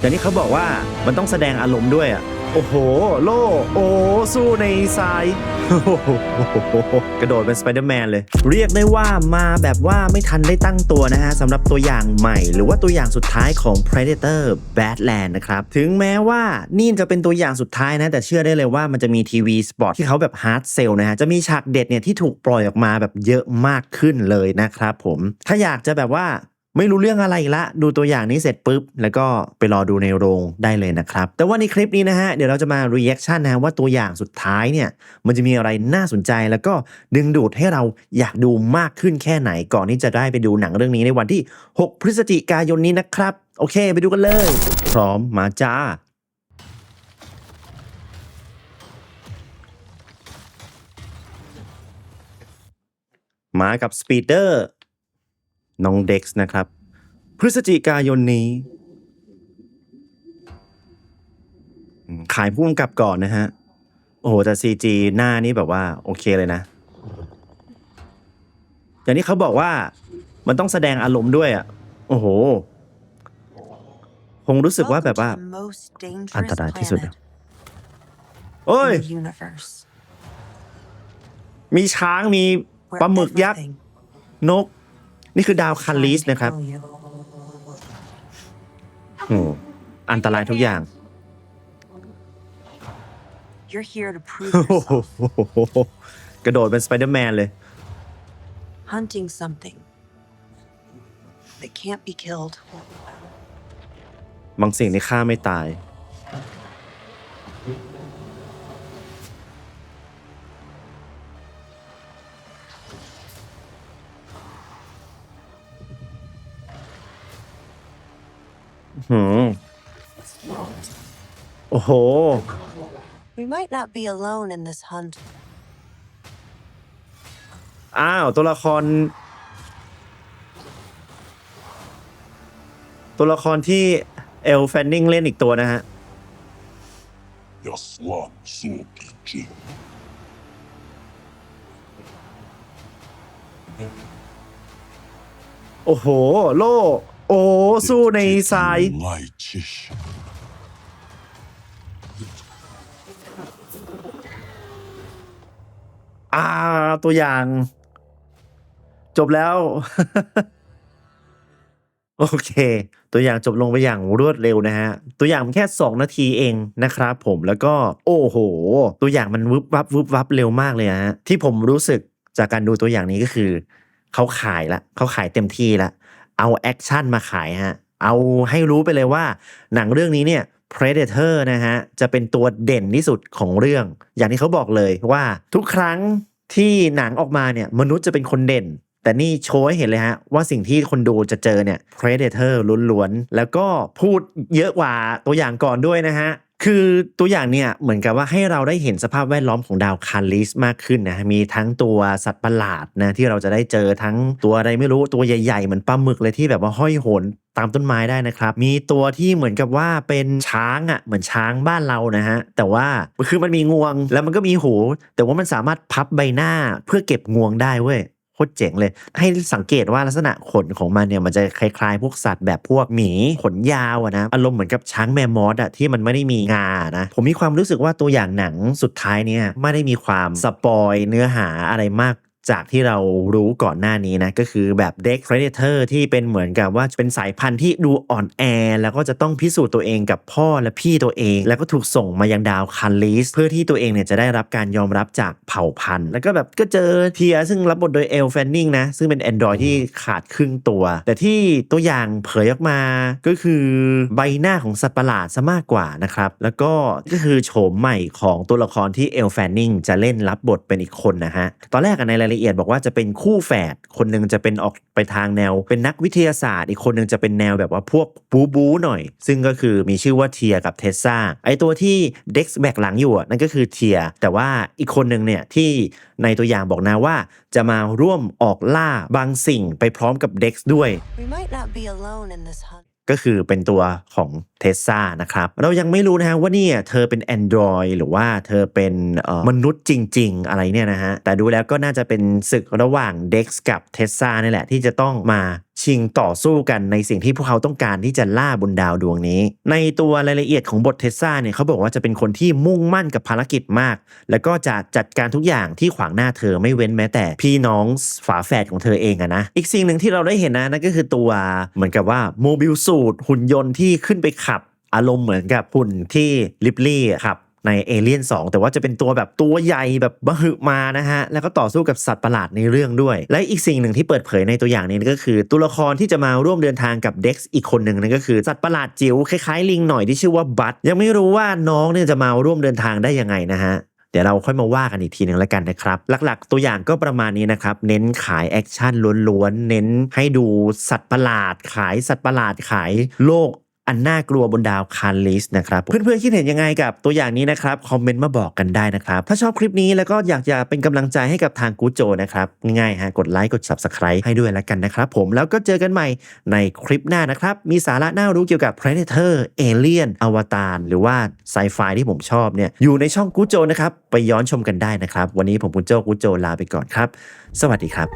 แต่นี่เขาบอกว่ามันต้องแสดงอารมณ์ด้วยอะ โอ้โห โลโอ้สู้ในทรายโอ้โหกระโดดเป็นสไปเดอร์แมนเลย เรียกได้ว่ามาแบบว่าไม่ทันได้ตั้งตัวนะฮะสำหรับตัวอย่างใหม่ หรือว่าตัวอย่างสุดท้ายของ Predator Badland นะครับ ถึงแม้ว่านี่จะเป็นตัวอย่างสุดท้ายนะ แต่เชื่อได้เลยว่ามันจะมีทีวีสปอตที่เขาแบบฮาร์ดเซลนะฮะ จะมีฉากเด็ดเนี่ยที่ถูกปล่อยออกมาแบบเยอะมากขึ้นเลยนะครับผมถ้าอยากจะแบบว่า ไม่รู้เรื่องอะไรอีกละ ดูตัวอย่างนี้เสร็จปุ๊บ แล้วก็ไปรอดูในโรงได้เลยนะครับ แต่ว่าในคลิปนี้นะฮะ เดี๋ยวเราจะมา reaction นะฮะว่าตัวอย่างสุดท้ายเนี่ย มันจะมีอะไรน่าสนใจแล้วก็ดึงดูดให้เราอยากดูมากขึ้นแค่ไหนก่อนที่จะได้ไปดูหนังเรื่องนี้ในวันที่ 6 พฤศจิกายนนี้นะครับ โอเค ไปดูกันเลย พร้อมมาจ้ามากับสปีดเดอร์น้องเด็กซ์นะครับ พฤศจิกายนนี้ ขายพุ่มกับก่อนนะฮะ โอ้โห แต่ CG หน้านี่แบบว่า โอเคเลยนะอย่างนี้เขาบอกว่ามันต้องแสดงอารมณ์ด้วยอะ โอ้โห คงรู้สึกว่าแบบว่า อันตรายที่สุดอะโอ้ย มีช้างมีปลาหมึกยักษ์ นก นี่คือดาวคันลิสนะครับ อ้โหอันตรายทุกอย่าง You're here to prove โอ้โห yourself. กระโดดเป็นสไปเดอร์แมนเลย Hunting something that can't be killed. บางสิ่งที่ฆ่าไม่ตาย หืม โอ้โห We might not be alone in this hunt. อ้าว ตัวละคร ตัวละครที่เอลแฟนนิงเล่นอีกตัวนะฮะ Яслан Сокичи. โอ้โห โล่ โอ้ สู้ในทราย Лайчиш. อ่า ตัวอย่าง จบแล้ว โอเค ตัวอย่างจบลงไปอย่างรวดเร็วนะฮะ ตัวอย่างมันแค่ 2 นาทีเองนะครับผมแล้วก็โอ้โห ตัวอย่างมันวึบวับวึบวับเร็วมากเลยฮะที่ผมรู้สึกจากการดูตัวอย่างนี้ก็คือ เขาขายละเขาขายเต็มที่ละ เอาแอคชั่นมาขายฮะ เอาให้รู้ไปเลยว่า หนังเรื่องนี้เนี่ย Predator นะฮะ จะเป็นตัวเด่นที่สุดของเรื่อง อย่างที่เขาบอกเลยว่าทุกครั้งที่หนังออกมาเนี่ยมนุษย์จะเป็นคนเด่น แต่นี่โชว์ให้เห็นเลยฮะ ว่าสิ่งที่คนดูจะเจอเนี่ย Predator ล้วนๆ แล้วก็พูดเยอะกว่าตัวอย่างก่อนด้วยนะฮะ คือตัวอย่างเนี่ยเหมือนกับว่าให้เราได้เห็นสภาพแวดล้อมของดาวคาลิสมากขึ้นนะมีทั้งตัวสัตว์ประหลาดนะที่เราจะได้เจอทั้งตัวอะไรไม่รู้ตัวใหญ่ๆเหมือนปลาหมึกเลยที่แบบว่าห้อยโหนตามต้นไม้ได้นะครับ มีตัวที่เหมือนกับว่าเป็นช้างอะเหมือนช้างบ้านเรานะฮะ แต่ว่าคือมันมีงวงแล้วมันก็มีหู แต่ว่ามันสามารถพับใบหน้าเพื่อเก็บงวงได้เว้ย คตรเจ๋งเลย ให้สังเกตว่าลักษณะขนของมันเนี่ยมันจะคล้ายๆ พวกสัตว์แบบพวกหมีขนยาวอะนะอารมณ์เหมือนกับช้างแมมมอสอะที่มันไม่ได้มีงานะ ผมมีความรู้สึกว่าตัวอย่างหนังสุดท้ายเนี่ยไม่ได้มีความสปอยเนื้อหาอะไรมาก จากที่เรารู้ก่อนหน้านี้นะ ก็คือแบบเด็ก Predator ที่เป็นเหมือนกับว่าเป็นสายพันธุ์ที่ดูอ่อนแอ แล้วก็จะต้องพิสูจน์ตัวเองกับพ่อและพี่ตัวเอง แล้วก็ถูกส่งมายังดาวคันลิสเพื่อที่ตัวเองเนี่ยจะได้รับการยอมรับจากเผ่าพันธุ์ แล้วก็แบบก็เจอเทียซึ่งรับบทโดยเอลแฟนนิงนะ ซึ่งเป็น Android ที่ขาดครึ่งตัว แต่ที่ตัวอย่างเผยออกมาก็คือใบหน้าของสัตว์ประหลาดซะมากกว่านะครับแล้วก็ก็คือโฉมใหม่ของตัวละครที่เอลแฟนนิงจะเล่นรับบทเป็นอีกคนนะฮะตอนแรกในรายละเอียดบอกว่าจะเป็นคู่แฝดคนหนึ่งจะเป็นออกไปทางแนว เป็นนักวิทยาศาสตร์ อีกคนหนึ่งจะเป็นแนวแบบว่าพวกบูบูหน่อย ซึ่งก็คือมีชื่อว่าเทียกับเทสซาไอตัวที่เด็กแบกหลังอยู่นั่นก็คือเทีย แต่ว่าอีกคนหนึ่งเนี่ยที่ในตัวอย่างบอกนะว่า จะมาร่วมออกล่าบางสิ่งไปพร้อมกับเด็กด้วย ก็คือเป็นตัวของเทสซานะครับ เรายังไม่รู้นะฮะว่านี่เธอเป็น Android หรือว่าเธอเป็นมนุษย์จริง ๆ อะไรเนี่ยนะฮะ แต่ดูแล้วก็น่าจะเป็นศึกระหว่าง Dex กับเทสซานี่แหละที่จะต้องมา ชิงต่อสู้กันในสิ่งที่พวกเขาต้องการที่จะล่าบนดาวดวงนี้ ในตัวรายละเอียดของบทเทสซาเนี่ยเขาบอกว่าจะเป็นคนที่มุ่งมั่นกับภารกิจมาก แล้วก็จะจัดการทุกอย่างที่ขวางหน้าเธอไม่เว้นแม้แต่พี่น้องฝาแฝดของเธอเองอะนะ อีกสิ่งหนึ่งที่เราได้เห็นนะนั่นก็คือตัวเหมือนกับว่าโมบิลสูตรหุ่นยนต์ที่ขึ้นไปขับอารมณ์เหมือนกับหุ่นที่ลิปลี่ขับ ในเอเลียน2 แต่ว่าจะเป็นตัวแบบตัวใหญ่แบบบะหึมานะฮะ แล้วก็ต่อสู้กับสัตว์ประหลาดในเรื่องด้วย และอีกสิ่งหนึ่งที่เปิดเผยในตัวอย่างนี้ก็คือ ตัวละครที่จะมาร่วมเดินทางกับเด็กซ์อีกคนหนึ่งนั่นก็คือสัตว์ประหลาดจิ๋วคล้ายๆลิงหน่อยที่ชื่อว่าบัตยังไม่รู้ว่าน้องเนี่ยจะมาร่วมเดินทางได้ยังไงนะฮะเดี๋ยวเราค่อยมาว่ากันอีกทีหนึ่งแล้วกันนะครับ หลักๆ ตัวอย่างก็ประมาณนี้นะครับ เน้นขายแอคชั่นล้วนๆ เน้นให้ดูสัตว์ประหลาด ขายสัตว์ประหลาดขายโลก อันน่ากลัวบนดาวคาร์ลิสนะครับ เพื่อนๆคิดเห็นยังไงกับตัวอย่างนี้นะครับ คอมเมนต์มาบอกกันได้นะครับ ถ้าชอบคลิปนี้แล้วก็อยากจะเป็นกำลังใจให้กับทางกูโจนะครับ ง่ายๆฮะกดไลค์กด Subscribe ให้ด้วยแล้วกันนะครับผมแล้วก็เจอกันใหม่ในคลิปหน้านะครับ มีสาระน่ารู้เกี่ยวกับ Predator Alien อวตารหรือว่าไซไฟที่ผมชอบเนี่ยอยู่ในช่องกูโจนะครับไปย้อนชมกันได้นะครับ วันนี้ผมกูโจกูโจลาไปก่อนครับ สวัสดีครับ